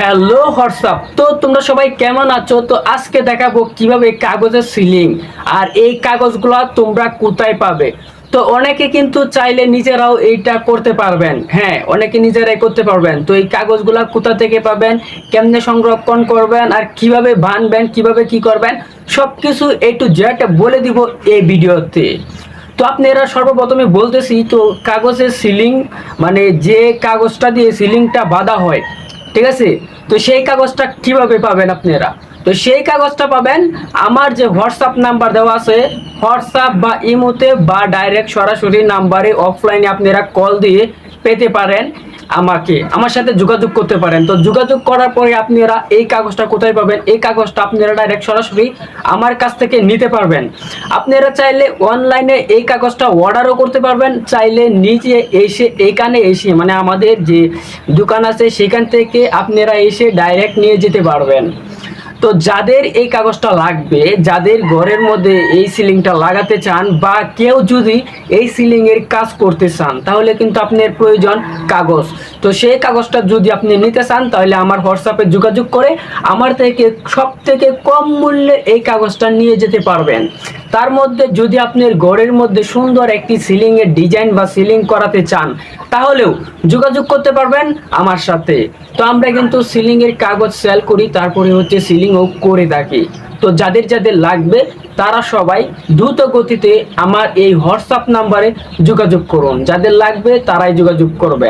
Hello, WhatsApp? তো তোমরা সবাই কেমন আছো? তো আজকে দেখাবো কীভাবে কাগজের সিলিং আর এই কাগজগুলো তোমরা কোথায় পাবে? তো অনেকে কিন্তু চাইলে নিজেরাও এইটা করতে পারবেন। হ্যাঁ অনেকে নিজেরাই করতে পারবেন। তো এই কাগজগুলা কোথা থেকে পাবেন? কেমনে সংরক্ষণ করবেন? আর কীভাবে বানবেন? কীভাবে কি করবেন? সব কিছু এ টু জেড বলে দিব এই ভিডিওতে। তো আপনি এরা সর্বপ্রথমে বলতেছি, তো কাগজের সিলিং মানে যে কাগজটা দিয়ে সিলিংটা বাঁধা হয় ঠিক আছে? তো সেই কাগজটা কীভাবে পাবেন আপনারা? তো সেই কাগজটা পাবেন, আমার যে হোয়াটসঅ্যাপ নাম্বার দেওয়া আছে হোয়াটসঅ্যাপ বা ইমোতে বা ডাইরেক্ট সরাসরি নাম্বারে অফলাইনে আপনারা কল দিয়ে পেতে পারেন। আমাকে, আমার সাথে যোগাযোগ করতে পারেন। তো যোগাযোগ করার পরে আপনারা এই কাগজটা কোথায় পাবেন? এই কাগজটা আপনারা ডাইরেক্ট সরাসরি আমার কাছ থেকে নিতে পারবেন। আপনারা চাইলে অনলাইনে এই কাগজটা অর্ডারও করতে পারবেন। চাইলে নিজে এসে, এইখানে এসে মানে আমাদের যে দোকান আছে, সেখান থেকে আপনারা এসে ডাইরেক্ট নিয়ে যেতে পারবেন। তো যাদের এই কাগজটা লাগবে, যাদের ঘরের মধ্যে এই সিলিংটা লাগাতে চান বা কেউ যদি এই সিলিং এর কাজ করতে চান, তাহলে কিন্তু আপনার প্রয়োজন কাগজ। তো সেই কাগজটা যদি আপনি নিতে চান, তাহলে আমার হোয়াটসঅ্যাপে যোগাযোগ করে আমার থেকে সব থেকে কম মূল্যে এই কাগজটা নিয়ে যেতে পারবেন। তার মধ্যে যদি আপনার ঘরের মধ্যে সুন্দর একটি সিলিং এর ডিজাইন বা সিলিং করাতে চান, তাহলেও যোগাযোগ করতে পারবেন আমার সাথে। তো আমরা কিন্তু সিলিং এর কাগজ সেল করি, তারপরে হচ্ছে সিলিংও করে থাকি। তো যাদের যাদের লাগবে, তারা সবাই দ্রুত গতিতে আমার এই হোয়াটসঅ্যাপ নাম্বারে যোগাযোগ করুন। যাদের লাগবে, তারাই যোগাযোগ করবে।